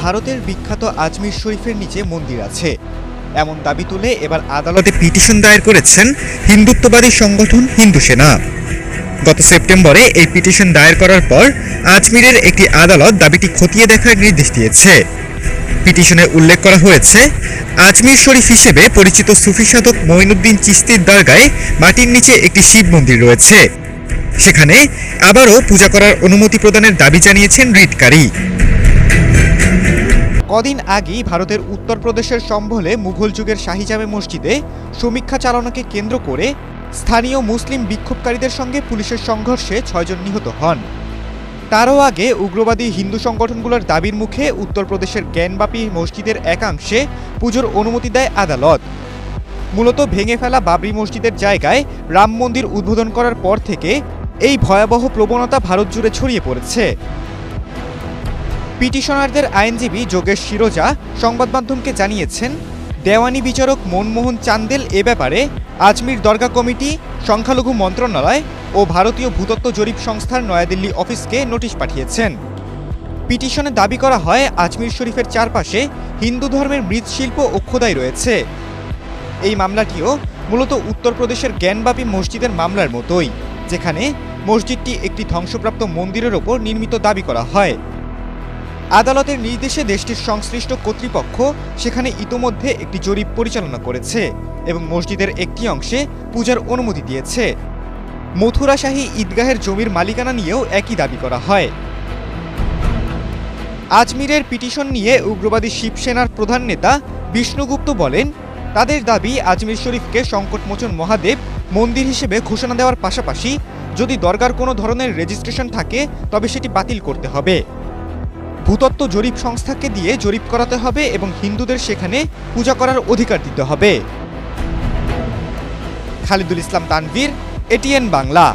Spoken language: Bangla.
ভারতের বিখ্যাত আজমির শরীফের নিচে মন্দির আছে। এমন দাবি তুলে এবার আদালতে পিটিশন দায়ের করেছেন হিন্দুত্ববাদী সংগঠন হিন্দু সেনা। গত সেপ্টেম্বরে এই পিটিশন দায়ের করার পর আজমিরের একটি আদালত দাবিটি খতিয়ে দেখার নির্দেশ দিয়েছে। পিটিশনে উল্লেখ করা হয়েছে, আজমির শরীফ হিসেবে পরিচিত সুফি সাধক মঈনুদ্দিন চিস্তির দরগায় মাটির নিচে একটি শিব মন্দির রয়েছে। সেখানে আবারও পূজা করার অনুমতি প্রদানের দাবি জানিয়েছেন রিটকারী। কদিন আগেই ভারতের উত্তরপ্রদেশের সম্ভলে মুঘল যুগের শাহিজামে মসজিদে সমীক্ষা চালানোকে কেন্দ্র করে স্থানীয় মুসলিম বিক্ষোভকারীদের সঙ্গে পুলিশের সংঘর্ষে ছয়জন নিহত হন। তারও আগে উগ্রবাদী হিন্দু সংগঠনগুলোর দাবির মুখে উত্তরপ্রদেশের জ্ঞানবাপী মসজিদের একাংশে পুজোর অনুমতি দেয় আদালত। মূলত ভেঙে ফেলা বাবরি মসজিদের জায়গায় রাম মন্দির উদ্বোধন করার পর থেকে এই ভয়াবহ প্রবণতা ভারত জুড়ে ছড়িয়ে পড়েছে। পিটিশনারদের আইনজীবী যোগেশ শিরোজা সংবাদ মাধ্যমকে জানিয়েছেন, দেওয়ানি বিচারক মনমোহন চান্দেল এ ব্যাপারে আজমির দরগা কমিটি, সংখ্যালঘু মন্ত্রণালয় ও ভারতীয় ভূতত্ত্ব জরিপ সংস্থার নয়াদিল্লি অফিসকে নোটিশ পাঠিয়েছেন। পিটিশনে দাবি করা হয়, আজমির শরীফের চারপাশে হিন্দু ধর্মের মৃৎশিল্প ও খোদাই রয়েছে। এই মামলাটিও মূলত উত্তরপ্রদেশের জ্ঞানবাপী মসজিদের মামলার মতোই, যেখানে মসজিদটি একটি ধ্বংসপ্রাপ্ত মন্দিরের ওপর নির্মিত দাবি করা হয়। আদালতের নির্দেশে দেশটির সংশ্লিষ্ট কর্তৃপক্ষ সেখানে ইতোমধ্যে একটি জরিপ পরিচালনা করেছে এবং মসজিদের একটি অংশে পূজার অনুমতি দিয়েছে। মথুরাশাহী ঈদগাহের জমির মালিকানা নিয়েও একই দাবি করা হয়। আজমিরের পিটিশন নিয়ে উগ্রবাদী শিবসেনার প্রধান নেতা বিষ্ণুগুপ্ত বলেন, তাদের দাবি আজমির শরীফকে সংকটমোচন মহাদেব মন্দির হিসেবে ঘোষণা দেওয়ার পাশাপাশি যদি দরকার কোনো ধরনের রেজিস্ট্রেশন থাকে, তবে সেটি বাতিল করতে হবে। ভূতত্ত্ব জরিপ সংস্থাকে দিয়ে জরিপ করাতে হবে এবং হিন্দুদের সেখানে পূজা করার অধিকার দিতে হবে। খালিদুল ইসলাম তানভীর, এটিএন বাংলা।